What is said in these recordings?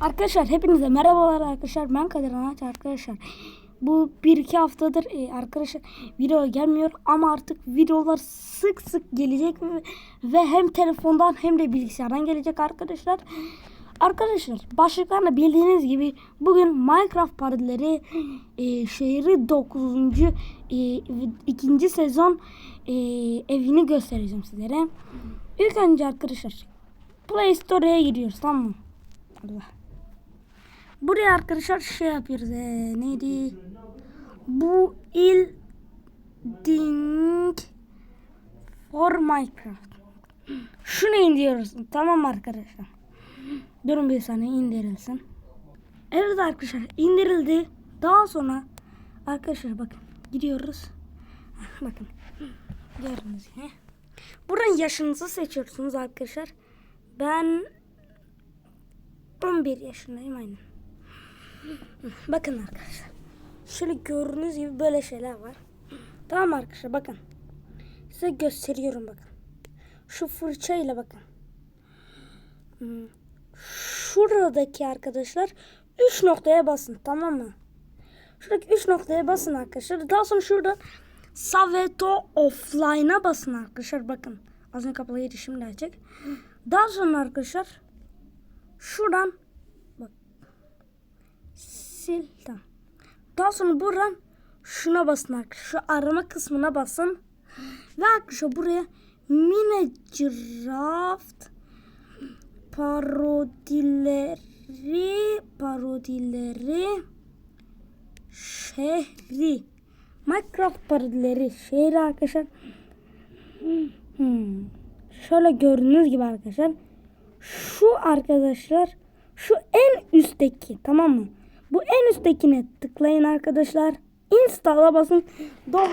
Arkadaşlar hepinize merhabalar arkadaşlar. Ben Kadir Anaç arkadaşlar. Bu bir iki haftadır e, arkadaşlar video gelmiyor ama artık videolar sık sık gelecek ve, ve hem telefondan hem de bilgisayardan gelecek arkadaşlar. Arkadaşlar başlıklarında bildiğiniz gibi bugün Minecraft parodileri e, şehri 9. E, ikinci sezon e, evini göstereceğim sizlere. İlk önce arkadaşlar Play Store'ya giriyoruz tamam mı? Allah. Buraya arkadaşlar şey yapıyoruz. Ee, neydi? Bu il ding for Minecraft. Şunu indiriyoruz. Tamam arkadaşlar. Durun bir saniye indirilsin. Evet arkadaşlar indirildi. Daha sonra arkadaşlar bakın gidiyoruz. Bakın. Gördünüz yine. Buradan yaşınızı seçiyorsunuz arkadaşlar. Ben 11 yaşındayım aynen. Bakın arkadaşlar. Şöyle gördüğünüz gibi böyle şeyler var. Tamam arkadaşlar bakın. Size gösteriyorum bakın. Şu fırçayla bakın. Hmm. Şuradaki arkadaşlar 3 noktaya basın tamam mı? Şuradaki 3 noktaya basın arkadaşlar. Daha sonra şurada Saveto Offline'a basın arkadaşlar. Bakın. Az önce kapalıydı şimdi açık. Daha sonra arkadaşlar şuradan sil tamam. Daha sonra buradan şuna basın arkadaşlar. Şu arama kısmına basın. Ve arkadaşlar buraya Minecraft parodileri parodileri şehri Minecraft parodileri şehri arkadaşlar. Hmm. Şöyle gördüğünüz gibi arkadaşlar. Şu arkadaşlar şu en üstteki tamam mı? Bu en üsttekine tıklayın arkadaşlar. Install'a basın. Devamlı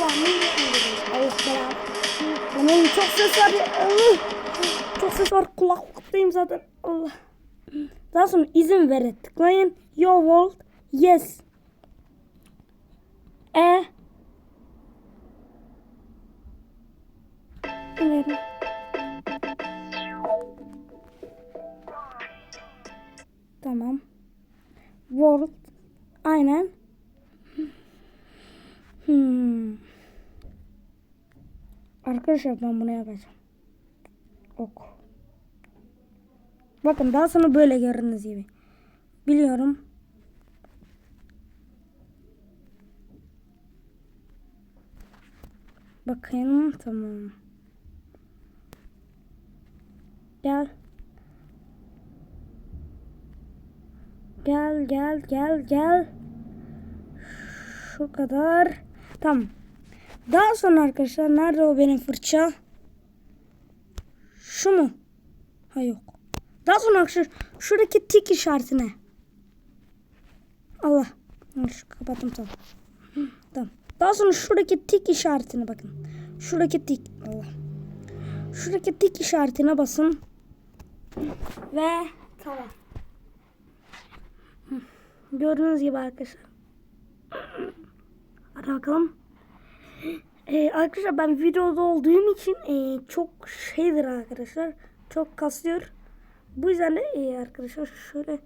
Allah belanı. Bunun çok ses var. Çok ses var. Kulaklıktayım zaten. Allah. Daha sonra izin vere tıklayın. Your world. Yes. E. İleri. Tamam. World. Aynen. Hmm. Arkadaşlar ben bunu yapacağım. Ok. Bakın daha sonra böyle gördüğünüz gibi. Biliyorum. Bakın tamam. Gel. Gel gel gel gel. Şu kadar. Tamam. Daha sonra arkadaşlar nerede o benim fırça? Şu mu? Ha yok. Daha sonra arkadaşlar şuradaki tik işaretine. Allah. Şu kapattım tamam. Tamam. Daha sonra şuradaki tik işaretine bakın. Şuradaki tik. Allah. Şuradaki tik işaretine basın. Ve tamam. Gördüğünüz gibi arkadaşlar. Hadi bakalım. Ee, arkadaşlar ben videoda olduğum için e, çok şeydir arkadaşlar. Çok kasıyor. Bu yüzden de e, arkadaşlar şöyle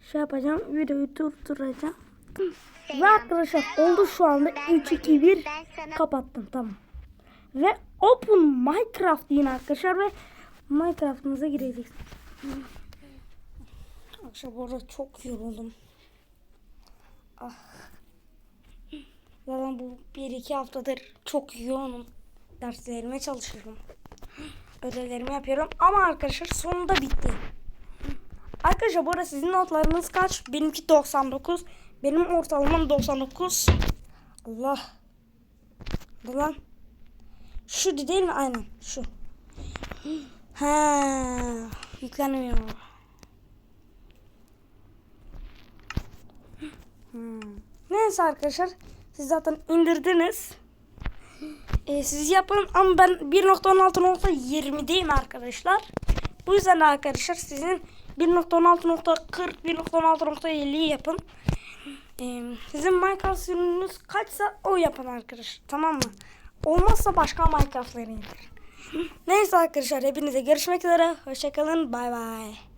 şey yapacağım. Videoyu durduracağım. Ve arkadaşlar oldu şu anda 3 2 1 kapattım tamam. Ve Open Minecraft yine arkadaşlar ve Minecraft'ınıza gireceksiniz. Arkadaşlar bu arada çok yoruldum. Ah. Zaten bu bir iki haftadır çok yoğunum. Derslerime çalışıyorum. Ödevlerimi yapıyorum. Ama arkadaşlar sonunda bitti. Arkadaşlar bu arada sizin notlarınız kaç? Benimki 99. Benim ortalamam 99. Allah. Lan. Şu değil mi? Aynen şu. Ha, yükleniyor. Hmm. Neyse arkadaşlar. Siz zaten indirdiniz. Ee, siz yapın ama ben 1.16.20'deyim arkadaşlar. Bu yüzden de arkadaşlar sizin 1.16.40 1.16.50'yi yapın. Ee, sizin Minecraft sürümünüz kaçsa o yapın arkadaşlar. Tamam mı? Olmazsa başka Minecraft'ları indirin. Neyse arkadaşlar hepinize görüşmek üzere. Hoşçakalın. Bay bay.